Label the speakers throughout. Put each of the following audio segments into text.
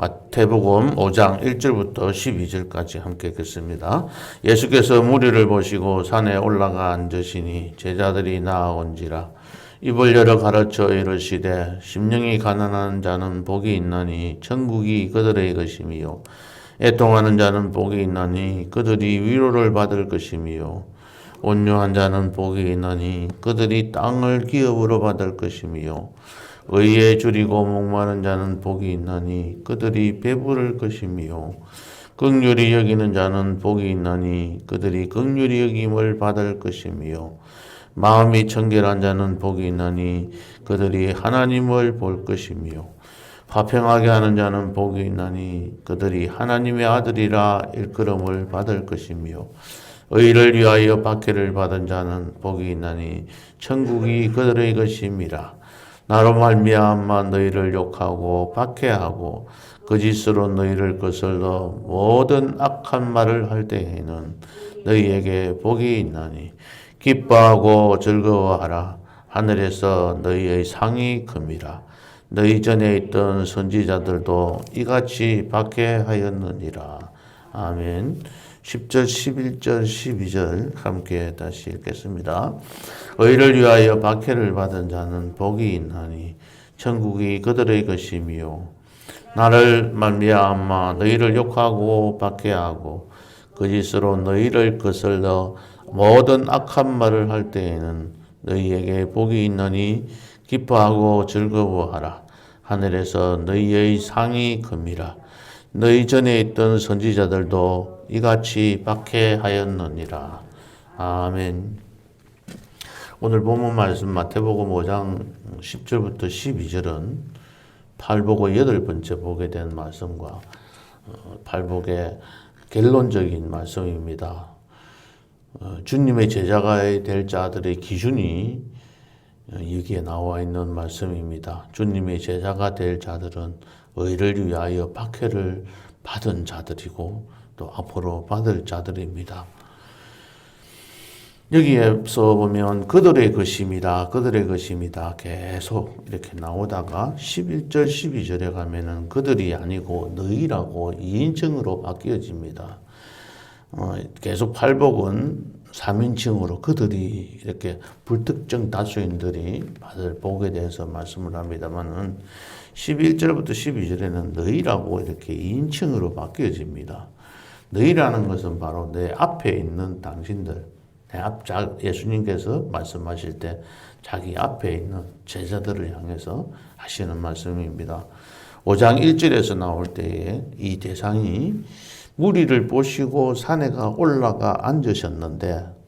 Speaker 1: 마태복음 5장 1절부터 12절까지 함께 읽겠습니다. 예수께서 무리를 보시고 산에 올라가 앉으시니 제자들이 나아온지라. 입을 열어 가르쳐 이르시되 심령이 가난한 자는 복이 있나니 천국이 그들의 것이미요. 애통하는 자는 복이 있나니 그들이 위로를 받을 것이미요. 온유한 자는 복이 있나니 그들이 땅을 기업으로 받을 것이미요 의에 줄이고 목마른 자는 복이 있나니 그들이 배부를 것이미요 극률이 여기는 자는 복이 있나니 그들이 극률이 여김을 받을 것이미요 마음이 청결한 자는 복이 있나니 그들이 하나님을 볼 것이미요 화평하게 하는 자는 복이 있나니 그들이 하나님의 아들이라 일컬음을 받을 것이며 의를 위하여 박해를 받은 자는 복이 있나니 천국이 그들의 것임이라 나로 말미암아 너희를 욕하고 박해하고 거짓으로 너희를 거슬러 모든 악한 말을 할 때에는 너희에게 복이 있나니 기뻐하고 즐거워하라. 하늘에서 너희의 상이 큼이라. 너희 전에 있던 선지자들도 이같이 박해하였느니라. 아멘 10절 11절 12절 함께 다시 읽겠습니다 의를 위하여 박해를 받은 자는 복이 있나니 천국이 그들의 것이미요 나를 말미암아 너희를 욕하고 박해하고 거짓으로 너희를 거슬러 모든 악한 말을 할 때에는 너희에게 복이 있나니 기뻐하고 즐거워하라. 하늘에서 너희의 상이 큽니다. 너희 전에 있던 선지자들도 이같이 박해하였느니라. 아멘. 오늘 본문 말씀 마태복음 5장 10절부터 12절은 팔복의 여덟 번째 보게 된 말씀과 어, 팔복의 결론적인 말씀입니다. 어, 주님의 제자가 될 자들의 기준이 어, 여기에 나와 있는 말씀입니다. 주님의 제자가 될 자들은 의를 위하여 박해를 받은 자들이고 또 앞으로 받을 자들입니다. 여기에서 보면 그들의 것입니다. 그들의 것입니다. 계속 이렇게 나오다가 11절, 12절에 가면은 그들이 아니고 너희라고 2인칭으로 바뀌어집니다. 어, 계속 팔복은 3인칭으로 그들이 이렇게 불특정 다수인들이 받을 복에 대해서 말씀을 합니다만은 11절부터 12절에는 너희라고 이렇게 2인칭으로 바뀌어집니다. 너희라는 것은 바로 내 앞에 있는 당신들, 내 앞, 자, 예수님께서 말씀하실 때 자기 앞에 있는 제자들을 향해서 하시는 말씀입니다. 5장 1절에서 나올 때에 이 대상이 무리를 보시고 산에가 올라가 앉으셨는데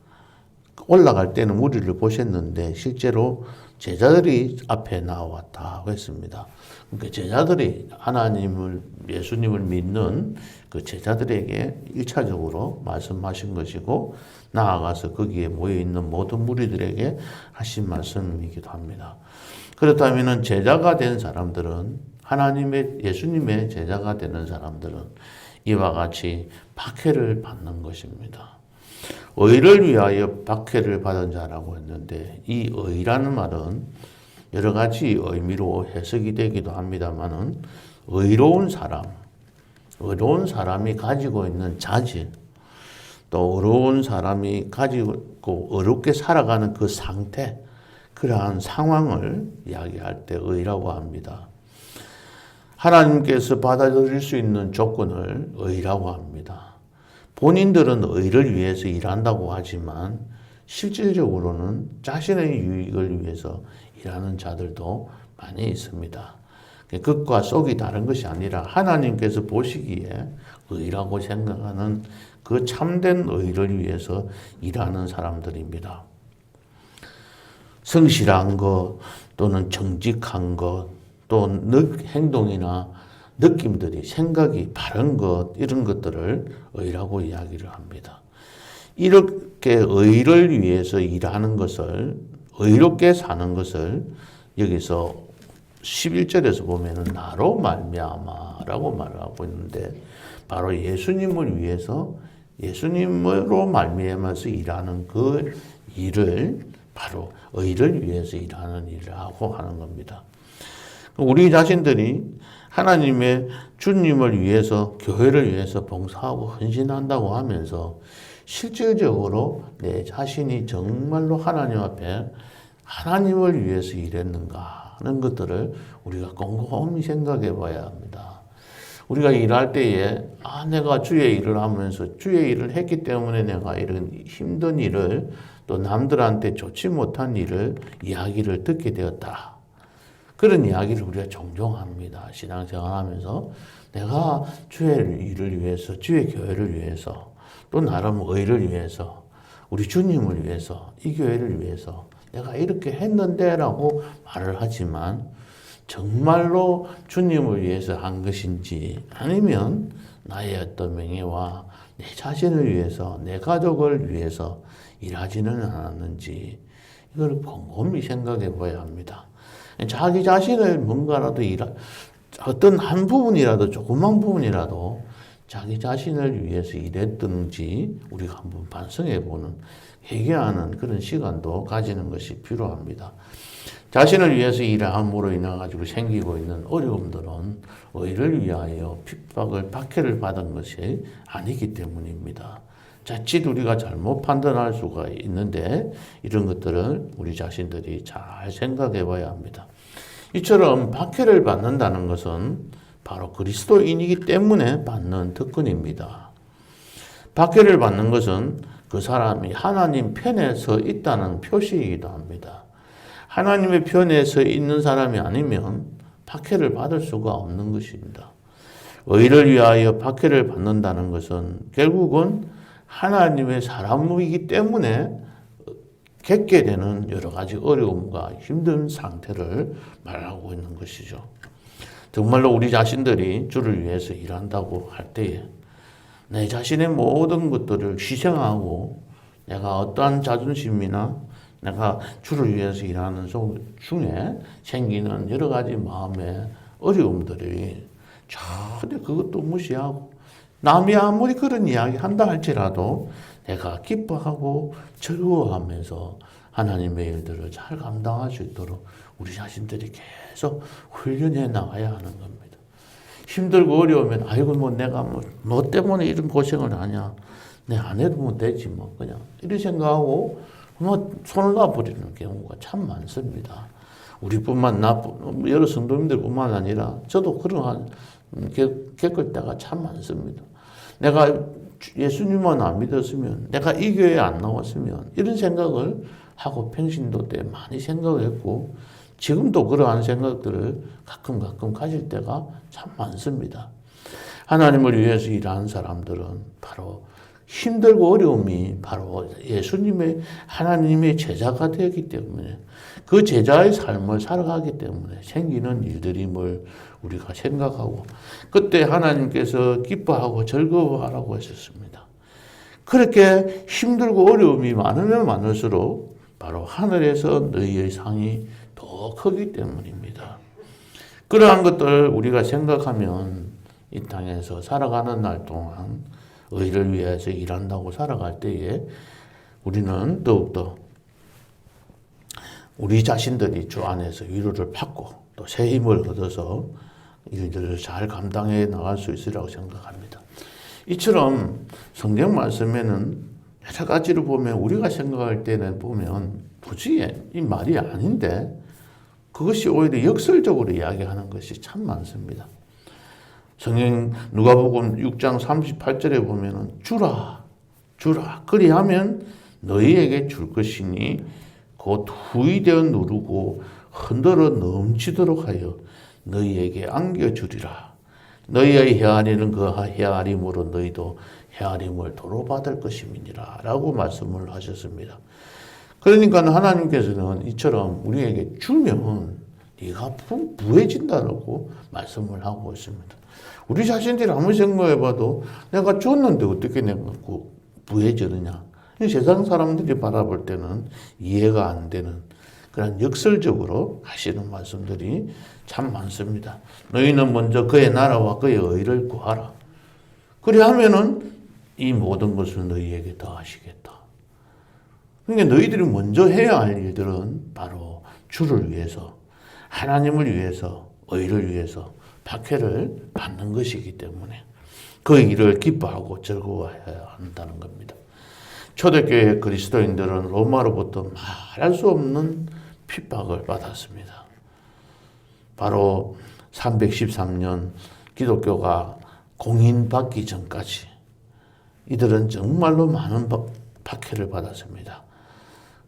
Speaker 1: 올라갈 때는 무리를 보셨는데 실제로 제자들이 앞에 나왔다고 했습니다. 그러니까 제자들이 하나님을 예수님을 믿는 그 제자들에게 일차적으로 말씀하신 것이고 나아가서 거기에 모여 있는 모든 무리들에게 하신 말씀이기도 합니다. 그렇다면 제자가 된 사람들은 하나님의 예수님의 제자가 되는 사람들은 이와 같이 박해를 받는 것입니다. 의를 위하여 박해를 받은 자라고 했는데 이 의라는 말은 여러 가지 의미로 해석이 되기도 합니다만은 의로운 사람, 의로운 사람이 가지고 있는 자질, 또 의로운 사람이 가지고 어렵게 살아가는 그 상태, 그러한 상황을 이야기할 때 의라고 합니다. 하나님께서 받아들일 수 있는 조건을 의라고 합니다. 본인들은 의를 위해서 일한다고 하지만 실질적으로는 자신의 유익을 위해서 일하는 자들도 많이 있습니다. 극과 속이 다른 것이 아니라 하나님께서 보시기에 의라고 생각하는 그 참된 의를 위해서 일하는 사람들입니다. 성실한 것 또는 정직한 것, 또 행동이나 느낌들이 생각이 바른 것 이런 것들을 의라고 이야기를 합니다. 이렇게 의를 위해서 일하는 것을 의롭게 사는 것을 여기서 11절에서 보면은 나로 말미암아라고 말하고 있는데 바로 예수님을 위해서 예수님으로 말미암아서 일하는 그 일을 바로 의를 위해서 일하는 일이라고 하는 겁니다. 우리 자신들이 하나님의 주님을 위해서 교회를 위해서 봉사하고 헌신한다고 하면서 실질적으로 내 자신이 정말로 하나님 앞에 하나님을 위해서 일했는가 하는 것들을 우리가 곰곰이 생각해 봐야 합니다. 우리가 일할 때에 아 내가 주의 일을 하면서 주의 일을 했기 때문에 내가 이런 힘든 일을 또 남들한테 좋지 못한 일을 이야기를 듣게 되었다. 그런 이야기를 우리가 종종 합니다. 신앙생활 하면서 내가 주의 일을 위해서 주의 교회를 위해서 또 나름 의를 위해서 우리 주님을 위해서 이 교회를 위해서 내가 이렇게 했는데라고 말을 하지만 정말로 주님을 위해서 한 것인지 아니면 나의 어떤 명예와 내 자신을 위해서 내 가족을 위해서 일하지는 않았는지 이걸 곰곰이 생각해 봐야 합니다. 자기 자신을 뭔가라도 일 어떤 한 부분이라도 조그만 부분이라도 자기 자신을 위해서 일했든지 우리가 한번 반성해 보는 회개하는 그런 시간도 가지는 것이 필요합니다. 자신을 위해서 일함으로 인해 가지고 생기고 있는 어려움들은 의를 위하여 핍박을 박해를 받은 것이 아니기 때문입니다. 자칫 우리가 잘못 판단할 수가 있는데 이런 것들은 우리 자신들이 잘 생각해 봐야 합니다. 이처럼 박해를 받는다는 것은 바로 그리스도인이기 때문에 받는 특권입니다. 박해를 받는 것은 그 사람이 하나님 편에 서 있다는 표시이기도 합니다. 하나님의 편에 서 있는 사람이 아니면 박해를 받을 수가 없는 것입니다. 의를 위하여 박해를 받는다는 것은 결국은 하나님의 사람이기 때문에 겪게 되는 여러 가지 어려움과 힘든 상태를 말하고 있는 것이죠. 정말로 우리 자신들이 주를 위해서 일한다고 할 때에 내 자신의 모든 것들을 희생하고 내가 어떠한 자존심이나 내가 주를 위해서 일하는 중에 생기는 여러 가지 마음의 어려움들이 전혀 그것도 무시하고 남이 아무리 그런 이야기 한다 할지라도 내가 기뻐하고 즐거워하면서 하나님의 일들을 잘 감당할 수 있도록 우리 자신들이 계속 훈련해 나가야 하는 겁니다. 힘들고 어려우면 아이고 뭐 내가 뭐, 뭐 때문에 이런 고생을 하냐 내안 해도 뭐 되지 뭐 그냥 이런 생각하고 뭐 손을 놔버리는 경우가 참 많습니다. 우리뿐만 나 여러 성도님들뿐만 아니라 저도 그러한 겪을 때가 참 많습니다. 내가 예수님만 안 믿었으면 내가 이 교회에 안 나왔으면 이런 생각을 하고 평신도 때 많이 생각했고 지금도 그러한 생각들을 가끔 가끔 가질 때가 참 많습니다. 하나님을 위해서 일하는 사람들은 바로 힘들고 어려움이 바로 예수님의 하나님의 제자가 되었기 때문에 그 제자의 삶을 살아가기 때문에 생기는 일들임을 우리가 생각하고 그때 하나님께서 기뻐하고 즐거워하라고 하셨습니다. 그렇게 힘들고 어려움이 많으면 많을수록 바로 하늘에서 너희의 상이 더 크기 때문입니다. 그러한 것들 우리가 생각하면 이 땅에서 살아가는 날 동안 의를 위해서 일한다고 살아갈 때에 우리는 더욱더 우리 자신들이 주 안에서 위로를 받고 또 새 힘을 얻어서 일들을 잘 감당해 나갈 수 있으리라고 생각합니다. 이처럼 성경 말씀에는 여러 가지로 보면 우리가 생각할 때는 보면 도저히 이 말이 아닌데 그것이 오히려 역설적으로 이야기하는 것이 참 많습니다. 성경 누가복음 6장 38절에 보면은 주라 주라 그리하면 너희에게 줄 것이니 곧 후이 되어 누르고 흔들어 넘치도록 하여 너희에게 안겨주리라. 너희의 헤아리는 그 헤아림으로 너희도 헤아림을 도로 받을 것임이니라. 라고 말씀을 하셨습니다. 그러니까 하나님께서는 이처럼 우리에게 주면 네가 부해진다라고 말씀을 하고 있습니다. 우리 자신들이 아무리 생각해 봐도 내가 줬는데 어떻게 내가 부해지느냐. 세상 사람들이 바라볼 때는 이해가 안 되는 그런 역설적으로 하시는 말씀들이 참 많습니다. 너희는 먼저 그의 나라와 그의 의를 구하라. 그리 하면은 이 모든 것을 너희에게 더하시겠다. 그러니까 너희들이 먼저 해야 할 일들은 바로 주를 위해서, 하나님을 위해서, 의를 위해서, 박해를 받는 것이기 때문에 그 일을 기뻐하고 즐거워해야 한다는 겁니다. 초대교회 그리스도인들은 로마로부터 말할 수 없는 핍박을 받았습니다. 바로 313년 기독교가 공인받기 전까지 이들은 정말로 많은 박- 박해를 받았습니다.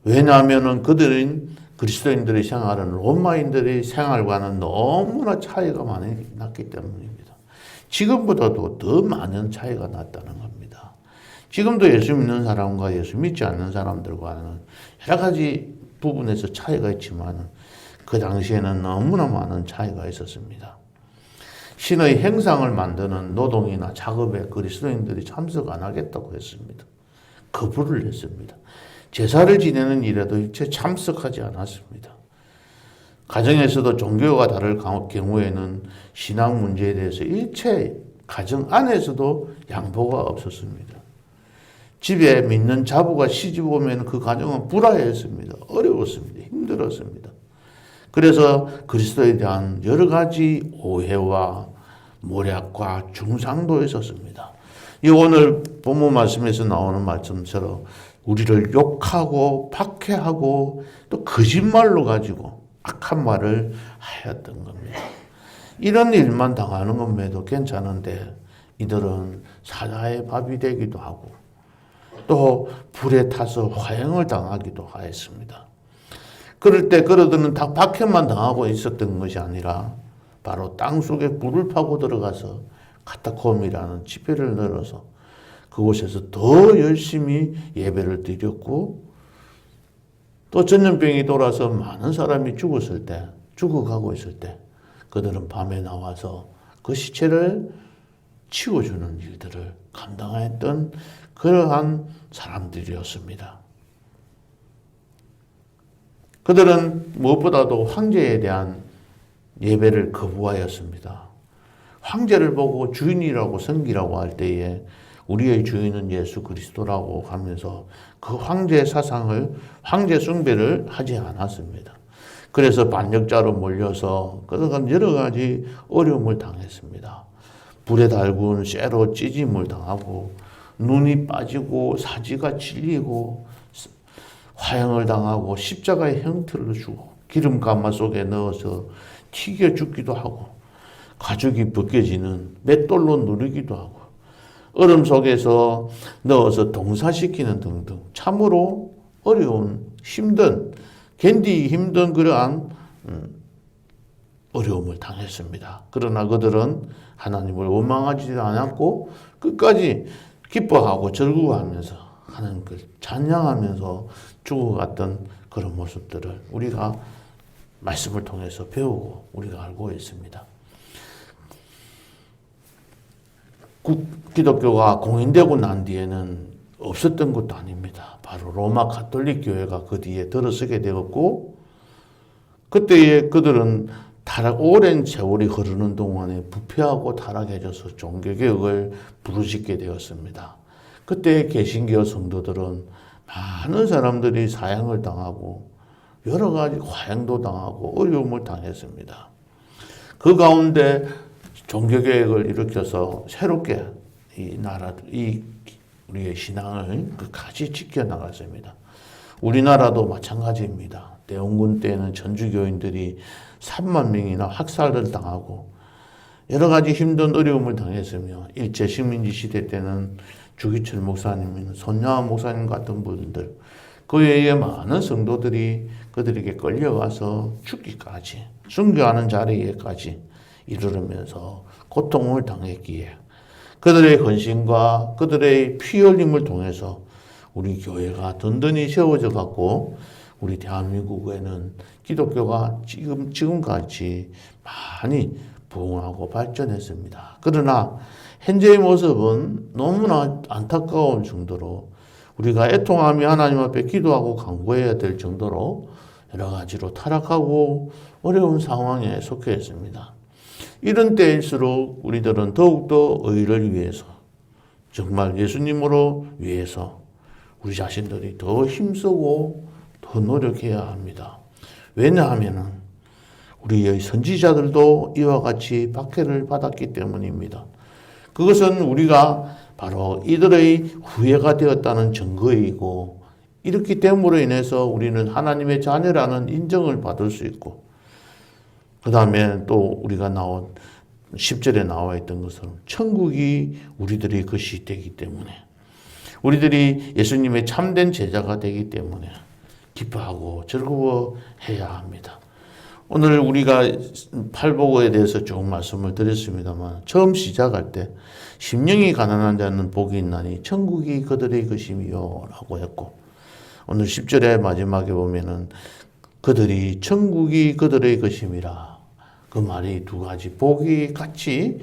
Speaker 1: 왜냐하면 그들은 그리스도인들의 생활은 로마인들의 생활과는 너무나 차이가 많이 났기 때문입니다. 지금보다도 더 많은 차이가 났다는 겁니다. 지금도 예수 믿는 사람과 예수 믿지 않는 사람들과는 여러 가지 부분에서 차이가 있지만 그 당시에는 너무나 많은 차이가 있었습니다. 신의 행상을 만드는 노동이나 작업에 그리스도인들이 참석 안 하겠다고 했습니다. 거부를 했습니다. 제사를 지내는 일에도 일체 참석하지 않았습니다. 가정에서도 종교가 다를 경우에는 신앙 문제에 대해서 일체 가정 안에서도 양보가 없었습니다. 집에 믿는 자부가 시집 오면 그 가정은 불화했습니다. 어려웠습니다. 힘들었습니다. 그래서 그리스도에 대한 여러 가지 오해와 모략과 중상도 있었습니다. 이 오늘 본문 말씀에서 나오는 말씀처럼 우리를 욕하고 박해하고 또 거짓말로 가지고 악한 말을 하였던 겁니다. 이런 일만 당하는 것매도 괜찮은데 이들은 사자의 밥이 되기도 하고 또 불에 타서 화형을 당하기도 하였습니다. 그럴 때 그러들은 다 박해만 당하고 있었던 것이 아니라 바로 땅 속에 불을 파고 들어가서 카타콤이라는 지폐를 늘어서 그곳에서 더 열심히 예배를 드렸고 또 전염병이 돌아서 많은 사람이 죽었을 때 죽어가고 있을 때 그들은 밤에 나와서 그 시체를 치워주는 일들을 감당했던 그러한 사람들이었습니다. 그들은 무엇보다도 황제에 대한 예배를 거부하였습니다. 황제를 보고 주인이라고 섬기라고 할 때에 우리의 주인은 예수 그리스도라고 하면서 그 황제 사상을 황제 숭배를 하지 않았습니다. 그래서 반역자로 몰려서 그동안 여러 가지 어려움을 당했습니다. 불에 달군 쇠로 찢임을 당하고 눈이 빠지고 사지가 찔리고 화형을 당하고 십자가의 형태를 주고 기름 가마 속에 넣어서 튀겨 죽기도 하고 가죽이 벗겨지는 맷돌로 누르기도 하고 얼음 속에서 넣어서 동사시키는 등등 참으로 어려운 힘든 견디기 힘든 그러한 음, 어려움을 당했습니다. 그러나 그들은 하나님을 원망하지 않았고 끝까지 기뻐하고 즐거워하면서 하나님을 찬양하면서 죽어갔던 그런 모습들을 우리가 말씀을 통해서 배우고 우리가 알고 있습니다. 국, 기독교가 공인되고 난 뒤에는 없었던 것도 아닙니다. 바로 로마 가톨릭 교회가 그 뒤에 들어서게 되었고 그때에 그들은 타락 오랜 세월이 흐르는 동안에 부패하고 타락해져서 종교개혁을 부르짖게 되었습니다. 그때 개신교 성도들은 많은 사람들이 사형을 당하고 여러 가지 화형도 당하고 어려움을 당했습니다. 그 가운데 종교개혁을 일으켜서 새롭게 이 나라, 이 우리의 신앙을 끝까지 지켜나갔습니다. 우리나라도 마찬가지입니다. 대원군 때는 전주교인들이 3만 명이나 학살을 당하고 여러 가지 힘든 어려움을 당했으며 일제 식민지 시대 때는 주기철 목사님이나 손야한 목사님 같은 분들 그 외에 많은 성도들이 그들에게 끌려가서 죽기까지 순교하는 자리에까지 이르르면서 고통을 당했기에 그들의 헌신과 그들의 피 흘림을 통해서 우리 교회가 든든히 세워져 갖고 우리 대한민국에는 기독교가 지금 지금같이 많이 부흥하고 발전했습니다. 그러나 현재의 모습은 너무나 안타까운 정도로 우리가 애통하며 하나님 앞에 기도하고 간구해야 될 정도로 여러 가지로 타락하고 어려운 상황에 속해 있습니다. 이런 때일수록 우리들은 더욱더 의를 위해서 정말 예수님으로 위해서 우리 자신들이 더 힘쓰고 더 노력해야 합니다. 왜냐하면 우리의 선지자들도 이와 같이 박해를 받았기 때문입니다. 그것은 우리가 바로 이들의 후예가 되었다는 증거이고 이렇기 때문으로 인해서 우리는 하나님의 자녀라는 인정을 받을 수 있고 그 다음에 또 우리가 나온 10절에 나와 있던 것처럼 천국이 우리들의 것이 되기 때문에 우리들이 예수님의 참된 제자가 되기 때문에 기뻐하고 즐거워해야 합니다. 오늘 우리가 팔복에 대해서 조금 말씀을 드렸습니다만 처음 시작할 때 심령이 가난한 자는 복이 있나니 천국이 그들의 것이며 라고 했고 오늘 10절의 마지막에 보면은 그들이 천국이 그들의 것임이라 그 말이 두 가지 복이 같이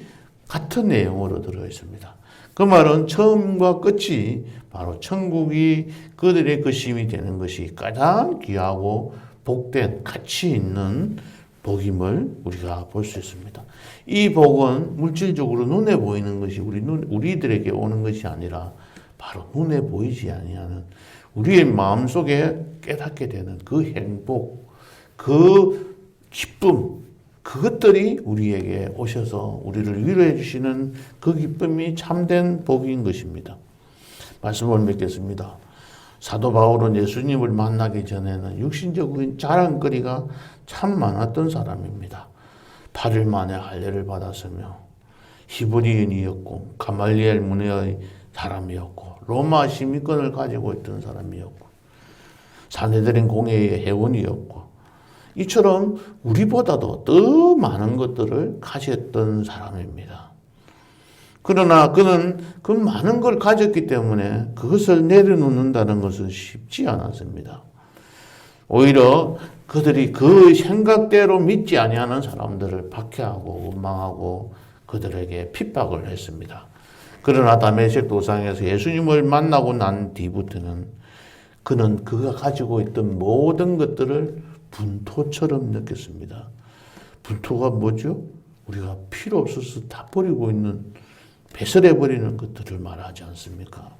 Speaker 1: 같은 내용으로 들어 있습니다. 그 말은 처음과 끝이 바로 천국이 그들의 것임이 되는 것이 가장 귀하고 복된 가치 있는 복임을 우리가 볼 수 있습니다. 이 복은 물질적으로 눈에 보이는 것이 우리 눈 우리들에게 오는 것이 아니라 바로 눈에 보이지 아니하는 우리의 마음 속에 깨닫게 되는 그 행복, 그 기쁨, 그것들이 우리에게 오셔서 우리를 위로해 주시는 그 기쁨이 참된 복인 것입니다. 말씀을 맺겠습니다. 사도 바울은 예수님을 만나기 전에는 육신적인 자랑거리가 참 많았던 사람입니다. 8일 만에 할례를 받았으며 히브리인이었고 가말리엘 문화의 사람이었고 로마 시민권을 가지고 있던 사람이었고 사내들인 공회의 회원이었고 이처럼 우리보다도 더 많은 것들을 가졌던 사람입니다. 그러나 그는 그 많은 걸 가졌기 때문에 그것을 내려놓는다는 것은 쉽지 않았습니다. 오히려 그들이 그 생각대로 믿지 아니하는 사람들을 박해하고 원망하고 그들에게 핍박을 했습니다. 그러나 다메섹 도상에서 예수님을 만나고 난 뒤부터는 그는 그가 가지고 있던 모든 것들을 분토처럼 느꼈습니다. 분토가 뭐죠? 우리가 필요 없어서 다 버리고 있는 배설해 버리는 것들을 말하지 않습니까?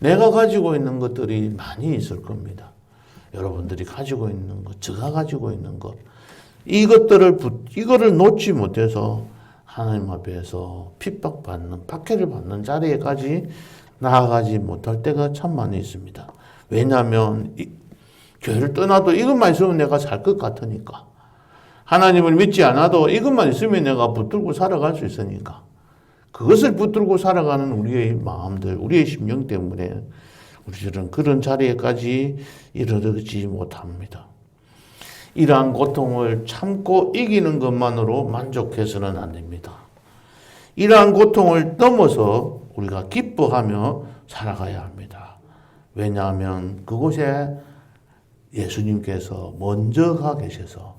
Speaker 1: 내가 가지고 있는 것들이 많이 있을 겁니다. 여러분들이 가지고 있는 것, 제가 가지고 있는 것, 이것들을 이거를 놓지 못해서 하나님 앞에서 핍박받는 박해를 받는 자리에까지 나아가지 못할 때가 참 많이 있습니다. 왜냐하면 이, 교회를 떠나도 이것만 있으면 내가 살 것 같으니까 하나님을 믿지 않아도 이것만 있으면 내가 붙들고 살아갈 수 있으니까 그것을 붙들고 살아가는 우리의 마음들, 우리의 심령 때문에 우리들은 그런 자리에까지 이르지 못합니다. 이러한 고통을 참고 이기는 것만으로 만족해서는 안 됩니다. 이러한 고통을 넘어서 우리가 기뻐하며 살아가야 합니다. 왜냐하면 그곳에 예수님께서 먼저 가 계셔서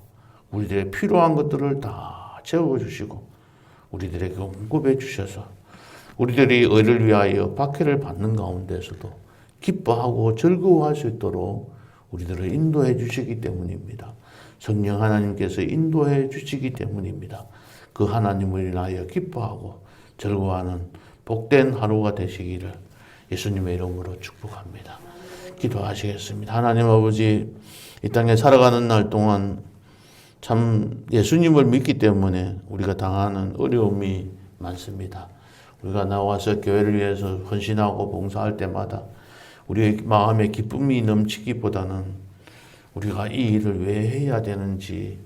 Speaker 1: 우리들의 필요한 것들을 다 채워주시고 우리들에게 공급해 주셔서 우리들이 의를 위하여 박해를 받는 가운데서도 기뻐하고 즐거워할 수 있도록 우리들을 인도해 주시기 때문입니다. 성령 하나님께서 인도해 주시기 때문입니다. 그 하나님을 인하여 기뻐하고 즐거워하는 복된 하루가 되시기를 예수님의 이름으로 축복합니다. 기도하시겠습니다. 하나님 아버지, 이 땅에 살아가는 날 동안 참 예수님을 믿기 때문에 우리가 당하는 어려움이 많습니다. 우리가 나와서 교회를 위해서 헌신하고 봉사할 때마다 우리의 마음에 기쁨이 넘치기보다는 우리가 이 일을 왜 해야 되는지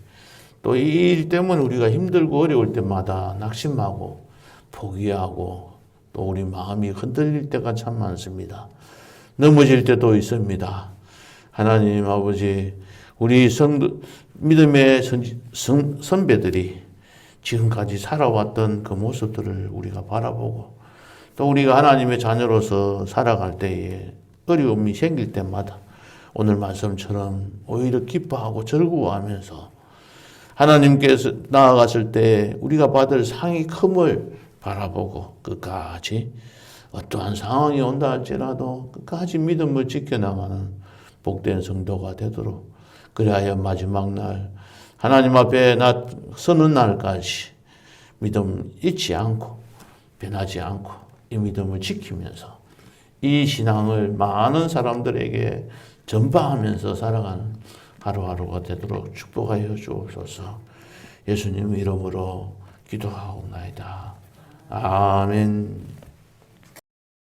Speaker 1: 또 이 일 때문에 우리가 힘들고 어려울 때마다 낙심하고 포기하고 또 우리 마음이 흔들릴 때가 참 많습니다. 넘어질 때도 있습니다. 하나님 아버지, 우리 성, 믿음의 선, 선, 선배들이 지금까지 살아왔던 그 모습들을 우리가 바라보고 또 우리가 하나님의 자녀로서 살아갈 때에 어려움이 생길 때마다 오늘 말씀처럼 오히려 기뻐하고 즐거워하면서 하나님께서 나아갔을 때 우리가 받을 상이 큼을 바라보고 끝까지 어떠한 상황이 온다 할지라도 끝까지 믿음을 지켜나가는 복된 성도가 되도록 그리하여 마지막 날 하나님 앞에 나 서는 날까지 믿음 잊지 않고 변하지 않고 이 믿음을 지키면서 이 신앙을 많은 사람들에게 전파하면서 살아가는 하루하루가 되도록 축복하여 주옵소서. 예수님 이름으로 기도하옵나이다. 아멘.